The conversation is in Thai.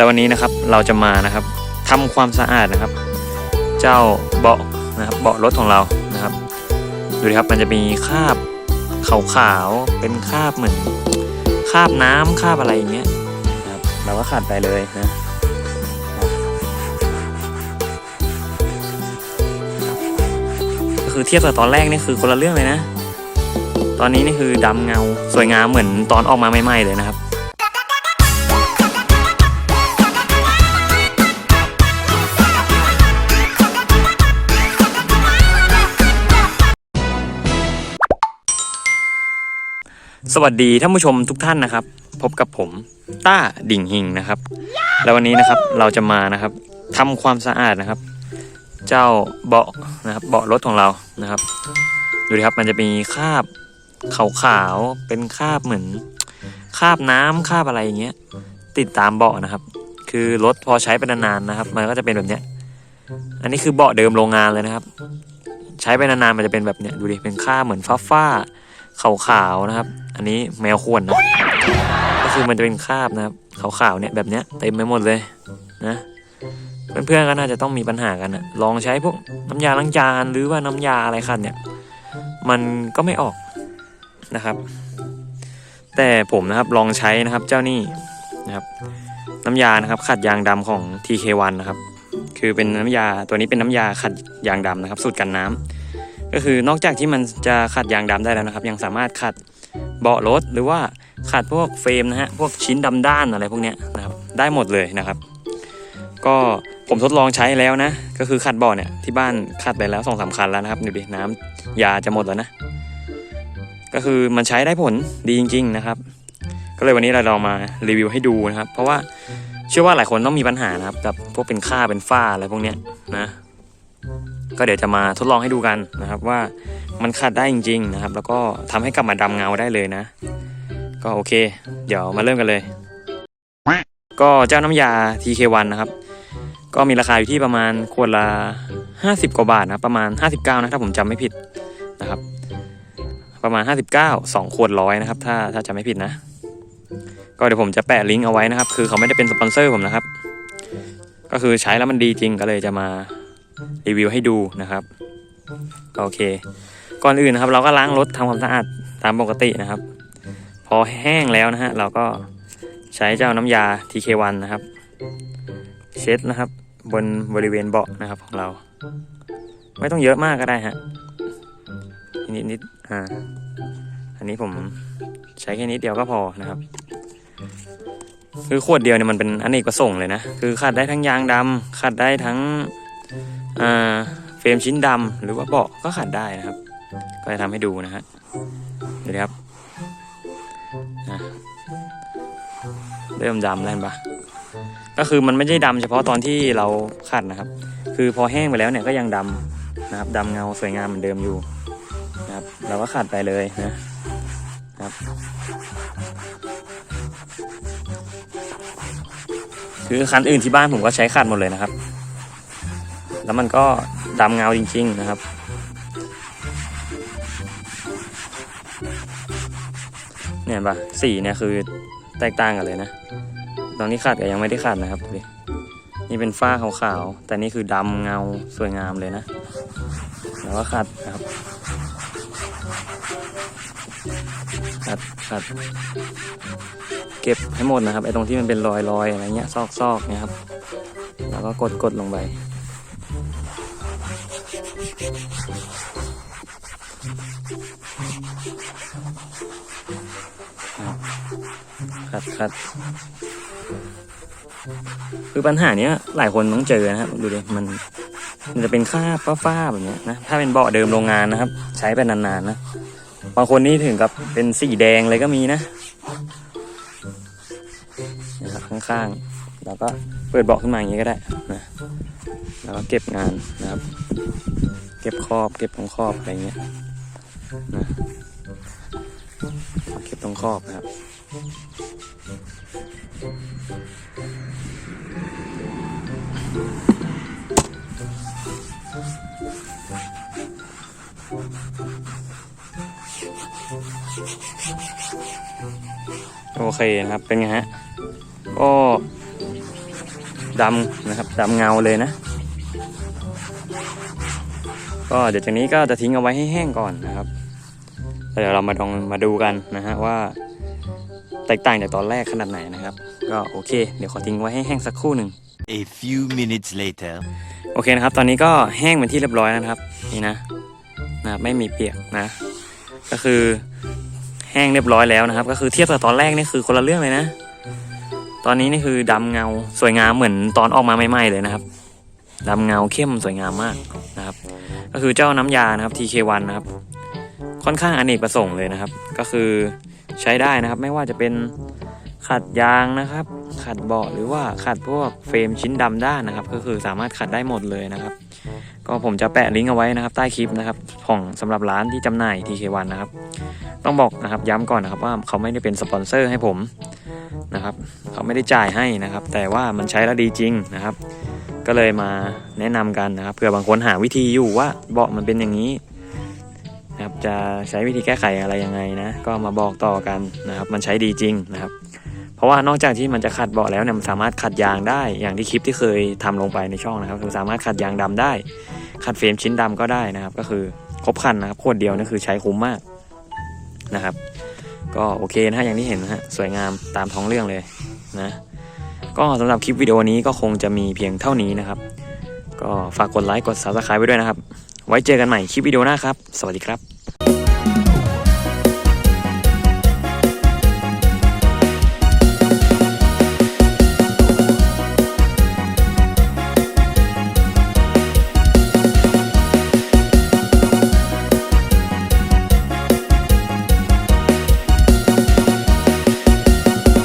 แล้ววันนี้นะครับเราจะมานะครับทำความสะอาดนะครับ เจ้าเบาะนะครับเบาะรถของเรานะครับ ดูดิครับมันจะมีคราบขาวๆเป็นคราบเหมือนคราบน้ำคราบอะไรอย่างเงี้ยนะครับเราก็ขัดไปเลยนะก็คือเทียบกับตอนแรกนี่คือคนละเรื่องเลยนะ ตอนนี้นี่คือดำเงาสวยงามเหมือนตอนออกมาใหม่ๆเลยนะครับ สวัสดีท่านผู้ชมทุกท่านนะครับ พบกับผมต้าดิ่งหิงนะครับ แล้ววันนี้นะครับเราจะมานะครับทำความสะอาดนะครับ เจ้าเบาะนะครับเบาะรถของเรานะครับ ดูดิครับมันจะมีคราบขาวๆเป็นคราบเหมือนคราบน้ำคราบอะไรอย่างเงี้ย ติดตามเบาะนะครับ คือรถพอใช้ไปนานๆนะครับ มันก็จะเป็นแบบเนี้ย อันนี้คือเบาะเดิมโรงงานเลยนะครับ ใช้ไปนานๆมันจะเป็นแบบเนี้ยดูดิเป็นคราบเหมือนฟ้าๆ ขาวๆนะครับ อันนี้แมวข่วนนะ ก็คือมันจะเป็นคราบนะครับขาวๆเนี่ยแบบเนี้ยเต็มไปหมดเลยนะเพื่อนๆก็น่าจะต้องมีปัญหากันนะลองใช้พวกน้ำยาล้างจานหรือว่าน้ำยาอะไรขัดเนี่ย มันก็ไม่ออกนะครับ แต่ผมนะครับลองใช้นะครับเจ้านี่นะครับ น้ำยานะครับขัดยางดำของ TK1 นะครับ คือเป็นน้ำยาตัวนี้เป็นน้ำยาขัดยางดำนะครับ สูตรกันน้ำ ก็คือนอกจากที่มันจะขัดยางดำได้แล้วนะครับ ยังสามารถขัดเบาะรถหรือว่าขัดพวกเฟรมนะฮะพวกชิ้นดำด้านอะไรพวกเนี้ยนะครับได้หมดเลยนะครับ ก็ผมทดลองใช้แล้วนะ ก็คือขัดเบาะเนี่ยที่บ้านขัดไปแล้วสองสามคันแล้วนะครับดูดิน้ำยาจะหมดแล้วนะ ก็คือมันใช้ได้ผลดีจริง ๆนะครับ ก็เลยวันนี้เราลองมารีวิวให้ดูนะครับ เพราะว่าเชื่อว่าหลายคนต้องมีปัญหานะครับกับพวกเป็นค่าเป็นฝ้าอะไรพวกเนี้ยนะ ก็เดี๋ยวจะมาทดลองให้ดูกันนะครับว่ามันขัดได้จริงๆนะครับ แล้วก็ทำให้กลับมาดำเงาได้เลยนะ ก็โอเค เดี๋ยวมาเริ่มกันเลย ก็เจ้าน้ำยา TK1 นะครับ ก็มีราคาอยู่ที่ประมาณขวดละ50 กว่าบาทนะประมาณ 59 นะถ้าผมจำไม่ผิดนะครับ ประมาณ 59 2ขวดร้อยนะครับ ถ้าถ้าจำไม่ผิดนะ ก็เดี๋ยวผมจะแปะลิงก์เอาไว้นะครับ คือเขาไม่ได้เป็นสปอนเซอร์ผมนะครับ ก็คือใช้แล้วมันดีจริงก็เลยจะมา รีวิวให้ดูนะครับโอเค ก่อนอื่นนะครับเราก็ล้างรถทำความสะอาดตามปกตินะครับ พอแห้งแล้วนะฮะเราก็ใช้เจ้าน้ำยา TK1 นะครับ เช็ดนะครับ บนบริเวณเบาะนะครับของเรา ไม่ต้องเยอะมากก็ได้ฮะนิดนิดอ่าอันนี้ผมใช้แค่นิดเดียวก็พอนะครับ คือขวดเดียวเนี่ยมันเป็นอเนกประสงค์เลยนะ คือขัดได้ทั้งยางดำขัดได้ทั้ง เฟรมชิ้นดำหรือว่าเบาะก็ขัดได้นะครับ ก็จะทำให้ดูนะฮะเดี๋ยวนะครับอะเริ่มดำแล้วเห็นปะก็คือมันไม่ได้ดำเฉพาะตอนที่เราขัดนะครับ คือพอแห้งไปแล้วเนี่ยก็ยังดำนะครับดำเงาสวยงามเหมือนเดิมอยู่นะครับ เราก็ขัดไปเลยนะครับ คือคันอื่นที่บ้านผมก็ใช้ขัดหมดเลยนะครับ แล้วมันก็ดำเงาจริง ๆ นะครับ เนี่ยปะสีเนี่ยคือแตกต่างกันเลยนะ ตอนนี้ขัดกับยังไม่ได้ขัดนะครับดูดินี่เป็นฝ้าขาวๆ แต่นี่คือดำเงาสวยงามเลยนะ แล้วก็ขัดนะครับขัดขัดเก็บให้หมดนะครับไอ้ตรงที่มันเป็นรอยๆอะไรเงี้ยซอกๆเนี่ยครับ แล้วก็กดกดลงไป ครับครับคือปัญหาเนี้ยหลายคนต้องเจอนะครับดูดิมันมันจะเป็นค่าบฟ้าๆแบบเนี้ยนะถ้าเป็นเบาะเดิมโรงงานนะครับ ใช้ไปนานๆนะบางคนนี่ถึงกับเป็นสีแดงเลยก็มีนะนะครับข้างๆเราก็เปิดเบาะขึ้นมาอย่างนี้ก็ได้นะแล้วก็เก็บงานนะครับ เก็บครอบ เก็บตรงครอบอะไรเงี้ยนะเก็บตรงครอบนะครับโอเคนะครับเป็นไงฮะก็ดำนะครับดำเงาเลยนะ ก็เดี๋ยวจากนี้ก็จะทิ้งเอาไว้ให้แห้งก่อนนะครับแล้วเดี๋ยวเรามาลองมาดูกันนะฮะว่า แตกต่างจากตอนแรกขนาดไหนนะครับ ก็โอเค เดี๋ยวขอทิ้งไว้ให้แห้งสักครู่หนึ่ง A few minutes later. โอเคนะครับ ตอนนี้ก็แห้งเป็นที่เรียบร้อยแล้วนะครับ นี่นะนะครับไม่มีเปียกนะ ก็คือแห้งเรียบร้อยแล้วนะครับ ก็คือเทียบกับตอนแรกนี่คือคนละเรื่องเลยนะ ตอนนี้นี่คือดำเงาสวยงามเหมือนตอนออกมาใหม่ๆเลยนะครับดำเงาเข้มสวยงามมากนะครับ ก็คือเจ้าน้ำยานะครับ TK1 นะครับ ค่อนข้างอเนกประสงค์เลยนะครับ ก็คือใช้ได้นะครับ ไม่ว่าจะเป็นขัดยางนะครับ ขัดเบาะหรือว่าขัดพวกเฟรมชิ้นดำด้านนะครับ ก็คือสามารถขัดได้หมดเลยนะครับ ก็ผมจะแปะลิงก์เอาไว้นะครับ ใต้คลิปนะครับของสำหรับร้านที่จำหน่าย TK1 นะครับ ต้องบอกนะครับย้ำก่อนนะครับว่าเขาไม่ได้เป็นสปอนเซอร์ให้ผมนะครับ เขาไม่ได้จ่ายให้นะครับ แต่ว่ามันใช้แล้วดีจริงนะครับ ก็เลยมาแนะนำกันนะครับเผื่อบางคนหาวิธีอยู่ว่าเบาะมันเป็นอย่างนี้นะครับจะใช้วิธีแก้ไขอะไรยังไงนะ ก็มาบอกต่อกันนะครับ มันใช้ดีจริงนะครับ เพราะว่านอกจากที่มันจะขัดเบาะแล้วเนี่ยมันสามารถขัดยางได้อย่างที่คลิปที่เคยทำลงไปในช่องนะครับ คือสามารถขัดยางดำได้ ขัดเฟรมชิ้นดำก็ได้นะครับ ก็คือครบคันนะครับขวดเดียวนี่คือใช้คุ้มมากนะครับ ก็โอเคนะฮะอย่างที่เห็นนะฮะสวยงามตามท้องเรื่องเลยนะ ก็สำหรับคลิปวิดีโอนี้ก็คงจะมีเพียงเท่านี้นะครับ ก็ฝากกดไลค์กด subscribe ไว้ด้วยนะครับ ไว้เจอกันใหม่คลิปวิดีโอหน้าครับ สวัสดีครับ